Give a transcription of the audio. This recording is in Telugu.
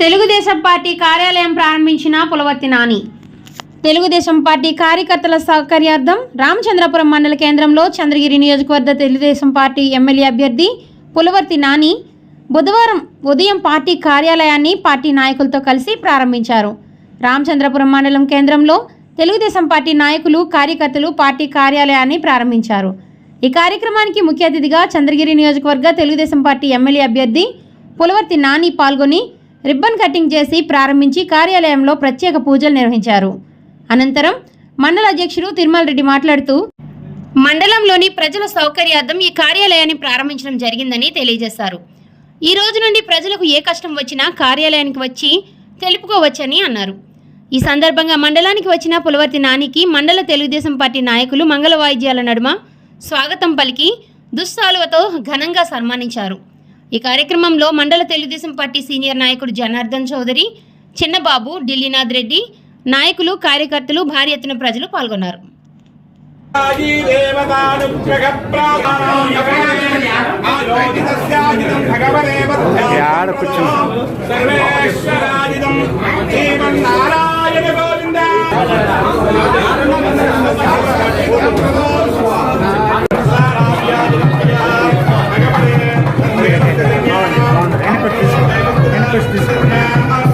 తెలుగుదేశం పార్టీ కార్యాలయం ప్రారంభించిన పులవర్తి నాని. తెలుగుదేశం పార్టీ కార్యకర్తల సౌకర్యార్థం రామచంద్రపురం మండల కేంద్రంలో చంద్రగిరి నియోజకవర్గ తెలుగుదేశం పార్టీ ఎమ్మెల్యే అభ్యర్థి పులవర్తి నాని బుధవారం ఉదయం పార్టీ కార్యాలయాన్ని పార్టీ నాయకులతో కలిసి ప్రారంభించారు. రామచంద్రపురం మండలం కేంద్రంలో తెలుగుదేశం పార్టీ నాయకులు కార్యకర్తలు పార్టీ కార్యాలయాన్ని ప్రారంభించారు. ఈ కార్యక్రమానికి ముఖ్య అతిథిగా చంద్రగిరి నియోజకవర్గ తెలుగుదేశం పార్టీ ఎమ్మెల్యే అభ్యర్థి పులవర్తి నాని పాల్గొని రిబ్బన్ కటింగ్ చేసి ప్రారంభించి కార్యాలయంలో ప్రత్యేక పూజలు నిర్వహించారు. అనంతరం మండల అధ్యక్షుడు తిరుమల రెడ్డి మాట్లాడుతూ మండలంలోని ప్రజల సౌకర్యార్థం ఈ కార్యాలయాన్ని ప్రారంభించడం జరిగిందని తెలియజేశారు. ఈ రోజు నుండి ప్రజలకు ఏ కష్టం వచ్చినా కార్యాలయానికి వచ్చి తెలుపుకోవచ్చని అన్నారు. ఈ సందర్భంగా మండలానికి వచ్చిన పులవర్తి నానికి మండల తెలుగుదేశం పార్టీ నాయకులు మంగళ వాయిద్యాల నడుమ స్వాగతం పలికి దుస్సాలువతో ఘనంగా సన్మానించారు. ఈ కార్యక్రమంలో మండల తెలుగుదేశం పార్టీ సీనియర్ నాయకుడు జనార్దన్ చౌదరి చిన్నబాబు ఢిల్లీనాథ్ రెడ్డి నాయకులు కార్యకర్తలు భారీ ఎత్తున ప్రజలు పాల్గొన్నారు యాడ కూర్చున్నా? సర్వేశ్వరాజితం జీవన్నారాయణం Deus